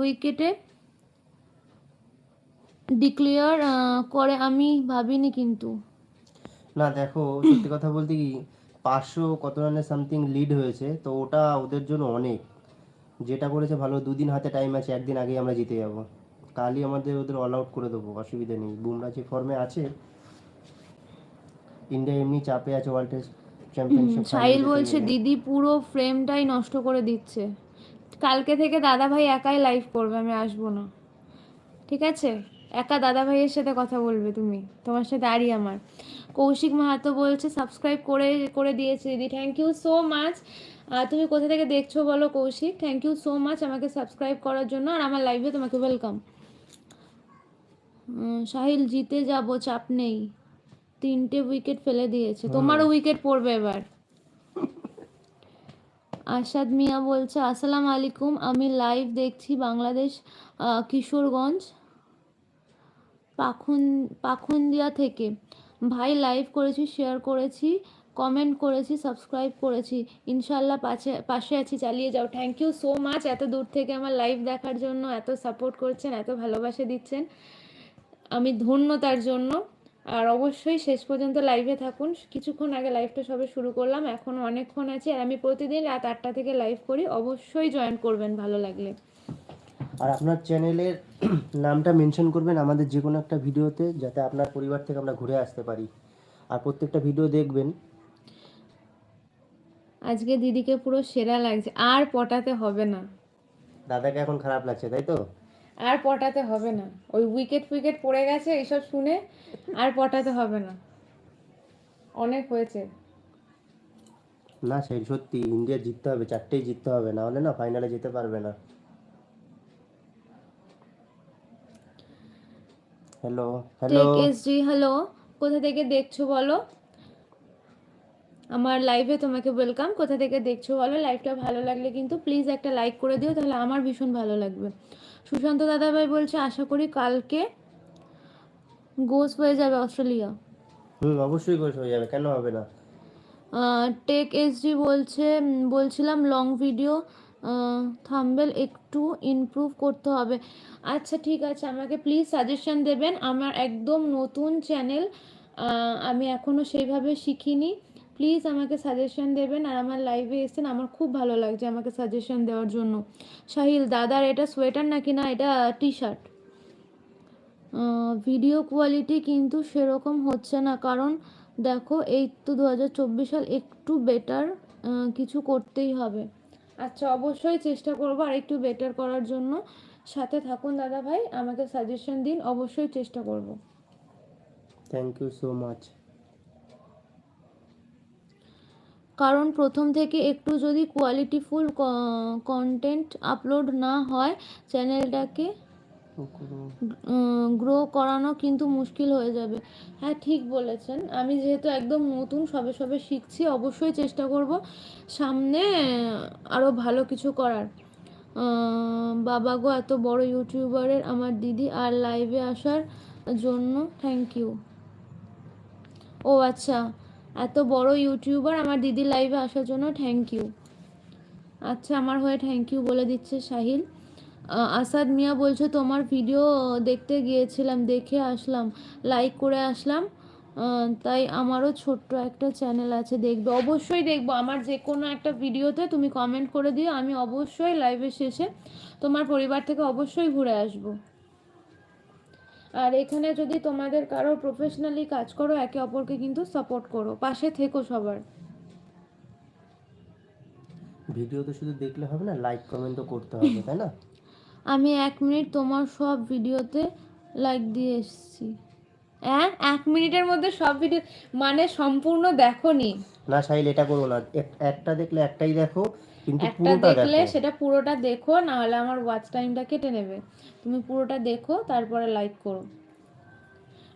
উইকেটে ডিক্লেয়ার করে আমি ভাবিনি কিন্তু। না দেখো সত্যি কথা বলতে কি পাঁচশো কত রানের সামথিং লিড হয়েছে তো ওটা ওদের জন্য অনেক। যেটা করেছে ভালো দুদিন হাতে টাইম আছে একদিন আগেই আমরা জিতে যাব। কালই আমাদের ওদের অল আউট করে দেবো অসুবিধা নেই। বুমরা যে ফর্মে আছে ইন্ডিয়া এমনি চাপে আছে ওয়ার্ল্ড টেস্ট চ্যাম্পিয়নশিপ সাহিল বলছে দিদি পুরো ফ্রেমটাই নষ্ট করে দিচ্ছে। কালকে থেকে দাদা ভাই একাই লাইভ করবে আমি আসব না। ঠিক আছে? একা দাদা ভাইয়ের সাথে কথা বলবে তুমি তোমার সাথে আরই আমার। কৌশিক মাহাতো বলছে সাবস্ক্রাইব করে করে দিয়েছে দিদি। থ্যাংক ইউ সো মাচ তুমি কোথা থেকে দেখছ বলো Kaushik? Thank you so much আমাকে সাবস্ক্রাইব করার জন্য আর আমার লাইভে তোমাকে ওয়েলকাম সাহিল জিতে যাব চাপ নেই। তিনটে উইকেট ফেলে দিয়েছে। তোমারও উইকেট পড়বে এবার। আসাদ মিয়া বলছে, আসসালাম আলাইকুম, আমি লাইভ দেখছি বাংলাদেশ কিশোরগঞ্জ, পাখুন, পাখুন্দিয়া থেকে। ভাই লাইভ করেছি শেয়ার করেছি কমেন্ট করেছি সাবস্ক্রাইব করেছি। ইনশাল্লাহ পাশে পাশে আছি, চালিয়ে যাও। থ্যাংক ইউ সো মাচ এত দূর থেকে আমার লাইভ দেখার জন্য এত সাপোর্ট করছেন, এত ভালোবাসা দিচ্ছেন। আমি ধন্য তার জন্য। আর অবশ্যই শেষ পর্যন্ত লাইভে থাকুন। কিছুক্ষণ আগে লাইভটা সবে শুরু করলাম এখন অনেকক্ষণ আছে আর আমি প্রতিদিন রাত আটটা থেকে লাইভ করি। অবশ্যই জয়েন করবেন ভালো লাগলে। আর আপনার চ্যানেলের নামটা মেনশন করবেন আমাদের যে কোনো একটা ভিডিওতে যাতে আপনার পরিবার থেকে আমরা ঘুরে আসতে পারি। আর প্রত্যেকটা ভিডিও দেখবেন। আজকে দিদিকে পুরো সেরা লাগছে আর পটাতে হবে না। দাদাকে এখন খারাপ লাগছে তাই তো? আর পটাতে হবে না। ওই উইকেট ফুইকেট পড়ে গেছে এইসব শুনে আর পটাতে হবে না। অনেক হয়েছে। না সেই সত্যি ইন্ডিয়া জিততে হবে চারটেই জিততে হবে না হলে না ফাইনালে যেতে পারবে না। হ্যালো হ্যালো এসজি হ্যালো কোথা থেকে দেখছ বলো? আমার লাইভে তোমাকে ওয়েলকাম কোথা থেকে দেখছ বলো? লাইভটা ভালো লাগলে কিন্তু প্লিজ একটা লাইক করে দিও তাহলে আমার ভীষণ ভালো লাগবে। সুশান্ত দাদাভাই বলছে আশা করি কালকে গোস হয়ে যাবে অস্ট্রেলিয়া। হুম অবশ্যই কোচ হয়ে যাবে কেন হবে না? টেক এসডি বলছে বলছিলাম লং ভিডিও থাম্বেল একটু ইমপ্রুভ করতে হবে। আচ্ছা ঠিক আছে আমাকে প্লিজ সাজেশন দেবেন। আমার একদম নতুন চ্যানেল আমি এখনও সেইভাবে শিখিনি। প্লিজ আমাকে সাজেশন দেবেন আর আমার লাইভে এসেছেন, আমার খুব ভালো লাগছে আমাকে সাজেশন দেওয়ার জন্য। সাহিল দাদার এটা সোয়েটার নাকি না? এটা টি শার্ট ভিডিও কোয়ালিটি কিন্তু সেরকম হচ্ছে না, কারণ দেখো এই তো দু হাজার চব্বিশ সাল একটু বেটার কিছু করতেই হবে। আচ্ছা অবশ্যই চেষ্টা করব আর একটু বেটার করার জন্য। সাথে থাকুন দাদা ভাই আমাকে সাজেশন দিন, অবশ্যই চেষ্টা করব। থ্যাংক ইউ সো মাচ কারণ প্রথম থেকে একটু যদি কোয়ালিটিফুল কন্টেন্ট আপলোড না হয় চ্যানেলটাকে গ্রো করানো কিন্তু মুশকিল হয়ে যাবে। হ্যাঁ ঠিক বলেছেন। আমি যেহেতু একদম নতুন সবে সবে শিখছি অবশ্যই চেষ্টা করব সামনে আরও ভালো কিছু করার। বাবা গো এত বড় ইউটিউবারের আমার দিদি আর লাইভে আসার জন্য থ্যাংক ইউ ও আচ্ছা। এত বড় ইউটিউবার আমার দিদি লাইভে আসার জন্য থ্যাংক ইউ আচ্ছা আমার হয়ে থ্যাংক ইউ বলে দিচ্ছে সাহিল। আসাদ মিয়া বলছে, তোমার ভিডিও দেখতে গিয়েছিলাম, দেখে আসলাম লাইক করে আসলাম। তাই আমারও ছোট্ট একটা চ্যানেল আছে, দেখবে। অবশ্যই দেখব। আমার যে কোনো একটা ভিডিওতে তুমি কমেন্ট করে দিও, আমি অবশ্যই লাইভের শেষে তোমার পরিবার থেকে অবশ্যই ঘুরে আসব। আর এখানে যদি তোমাদের কারও প্রফেশনালি কাজ করো একে অপরকে কিন্তু সাপোর্ট করো। পাশে থেকো সবার। ভিডিও তো শুধু দেখলে হবে না লাইক কমেন্টও করতে হবে তাই না? আমি এক মিনিট তোমার সব ভিডিওতে লাইক দিয়ে এসেছি। হ্যাঁ? এক মিনিটের মধ্যে সব ভিডিও মানে সম্পূর্ণ দেখোনি। না সাইল এটা করো না। একটা দেখলে একটাই দেখো কিন্তু একটা পুরোটা দেখলে সেটা পুরোটা দেখো না হলে আমার ওয়াচ টাইমটা কেটে নেবে। তুমি পুরোটা দেখো তারপরে লাইক করো।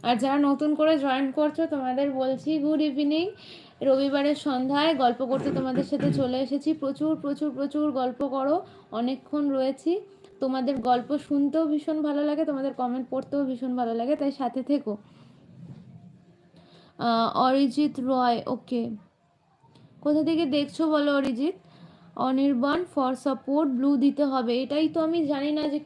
আর যারা নতুন করে জয়েন করছ তোমাদের বলছি গুড ইভিনিং রবিবারের সন্ধ্যায় গল্প করতে তোমাদের সাথে চলে এসেছি। প্রচুর প্রচুর প্রচুর গল্প করো। অনেকক্ষণ রয়েছি। তোমাদের গল্প শুনতেও ভীষণ ভালো লাগে, তোমাদের কমেন্ট পড়তেও ভীষণ ভালো লাগে, তাই সাথে থেকো। অরিজিৎ রয় ওকে কোথা থেকে দেখছ বলো Arijit? Anirban for support blue দিতে হবে। এটাই তো আমি জানি না যে